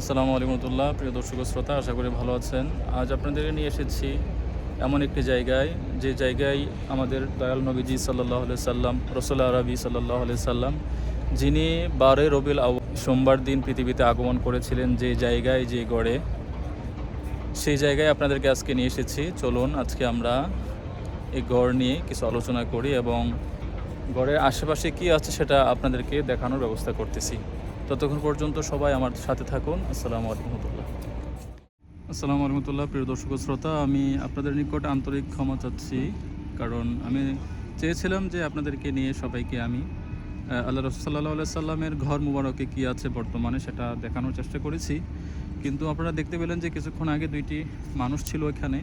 আসসালামু আলাইকুম রহমতুল্লাহ, প্রিয় দর্শক শ্রোতা, আশা করি ভালো আছেন। আজ আপনাদের নিয়ে এসেছি এমন একটি জায়গায়, যে জায়গায় আমাদের দয়াল নবীজি সাল্লাহ সাল্লাম রসুল্লাহ আরবি সাল্লাহ সাল্লাম, যিনি বারে রবিল সোমবার দিন পৃথিবীতে আগমন করেছিলেন যে জায়গায়, যে গড়ে। সেই জায়গায় আপনাদেরকে আজকে নিয়ে এসেছি। চলুন আজকে আমরা এই গড় নিয়ে কিছু আলোচনা করি এবং গড়ের আশেপাশে কি আছে সেটা আপনাদেরকে দেখানোর ব্যবস্থা করতেছি। ততক্ষণ পর্যন্ত সবাই আমার সাথে থাকুন। আসসালামু আলাইকুম রহমতুল্লাহ। আসসালামু আলহামতুল্লাহ প্রিয় দর্শক শ্রোতা। আমি আপনাদের নিকট আন্তরিক ক্ষমা চাচ্ছি, কারণ আমি চেয়েছিলাম যে আপনাদেরকে নিয়ে সবাইকে আমি আল্লাহ রসুল্লাহ সাল্লামের ঘর মুবারকে কী আছে বর্তমানে সেটা দেখানোর চেষ্টা করেছি। কিন্তু আপনারা দেখতে পেলেন যে কিছুক্ষণ আগে দুইটি মানুষ ছিল এখানে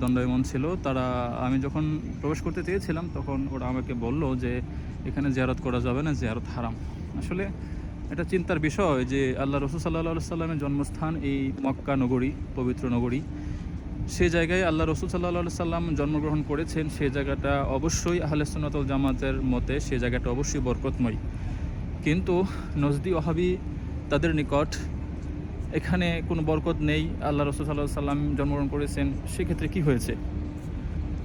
দণ্ডায়মন ছিল। তারা, আমি যখন প্রবেশ করতে চেয়েছিলাম, তখন ওরা আমাকে বলল যে এখানে জিয়ারত করা যাবে না, জিয়ারত হারাম। আসলে এটা চিন্তার বিষয় যে আল্লাহ রসুল সাল্লাহ সাল্লামের জন্মস্থান এই মক্কা নগরী, পবিত্র নগরী। সে জায়গায় আল্লাহ রসুল সাল্লাহ সাল্লাম জন্মগ্রহণ করেছেন। সে জায়গাটা অবশ্যই আহলে সুন্নাতুল জামাতের মতে সে জায়গাটা অবশ্যই বরকতময়। কিন্তু নজদি ওহাবি তাদের নিকট এখানে কোনো বরকত নেই। আল্লাহ রসুল সাল্লাহ সাল্লাম জন্মগ্রহণ করেছেন। সেক্ষেত্রে কি হয়েছে?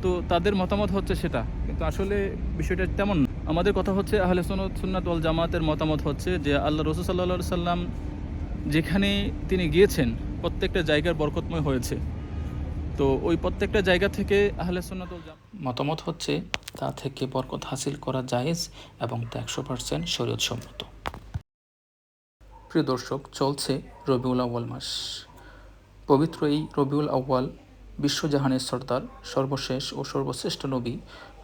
তো তাদের মতামত হচ্ছে সেটা। কিন্তু আসলে বিষয়টা তেমন। আমাদের কথা হচ্ছে আহলে সুন্নত ওয়াল জামাতের মতামত হচ্ছে যে, আল্লাহ রসুল সাল্লাহ সাল্লাম যেখানে তিনি গিয়েছেন, প্রত্যেকটা জায়গার বরকতময় হয়েছে। তো ওই প্রত্যেকটা জায়গা থেকে আহলে সুন্নাত মতামত হচ্ছে, তা থেকে বরকত হাসিল করা জায়েজ এবং তা একশো পার্সেন্ট শরীয়তসম্মত। প্রিয় দর্শক, চলছে রবিউল আউ্য়াল মাস। পবিত্র এই রবিউল আউ্য়াল বিশ্বজাহানের সর্দার, সর্বশেষ ও সর্বশ্রেষ্ঠ নবী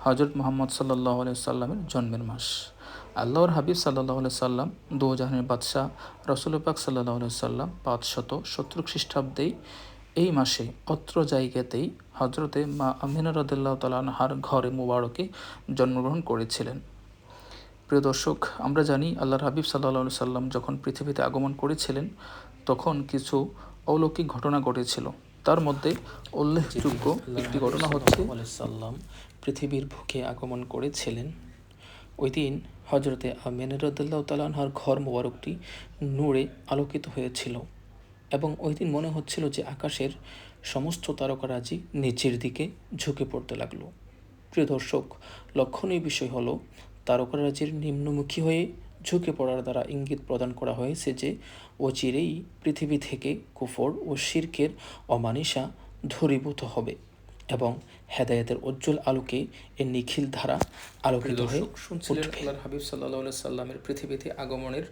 হজরত মোহাম্মদ সাল্লাহ সাল্লামের জন্মের মাস। আল্লাহর হাবিব সাল্লাহ সাল্লাম দু জাহানের বাদশাহ রসুল পাক সাল্লাহ সাল্লাম পাঁচশত সত্তর খ্রিস্টাব্দেই এই মাসে অত্র জায়গাতেই হজরতে মা আমিনা রদুল্লাহ তালানহার ঘরে মুবারকে জন্মগ্রহণ করেছিলেন। প্রিয় দর্শক, আমরা জানি আল্লাহর হাবিব সাল্লাহ সাল্লাম যখন পৃথিবীতে আগমন করেছিলেন, তখন কিছু অলৌকিক ঘটনা ঘটেছিল। তার মধ্যে উল্লেখযোগ্য একটি ঘটনা হচ্ছে সাল্লাম পৃথিবীর বুকে আগমন করেছিলেন। ওই দিন হজরতে আমিনুরদুল্লাহ তালানহার ঘর মোবারকটি নূরে আলোকিত হয়েছিল এবং ওই দিন মনে হচ্ছিল যে আকাশের সমস্ত তারকারাজি নিচের দিকে ঝুঁকে পড়তে লাগল। প্রিয় দর্শক লক্ষণীয় বিষয় হলো তারকারাজির নিম্নমুখী হয়ে ঝুঁকে পড়ার দ্বারা ইঙ্গিত প্রদান করা হয়েছে যে অচিরেই পৃথিবী থেকে কুফর ও শির্কের অমানিসা ধূরীভূত হবে এবং হেদায়েতের উজ্জ্বল আলোকে এর নিখিল ধারা আলোকিত হয়ে শুনছিলেন আল্লাহর হাবিব সাল্লাহ সাল্লামের পৃথিবীতে আগমনের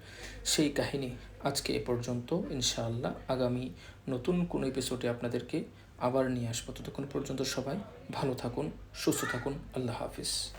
সেই কাহিনী। আজকে এ পর্যন্ত ইনশাআল্লাহ আগামী নতুন কোনো এপিসোডে আপনাদেরকে আবার নিয়ে আসব। ততক্ষণ পর্যন্ত সবাই ভালো থাকুন সুস্থ থাকুন। আল্লাহ হাফিজ।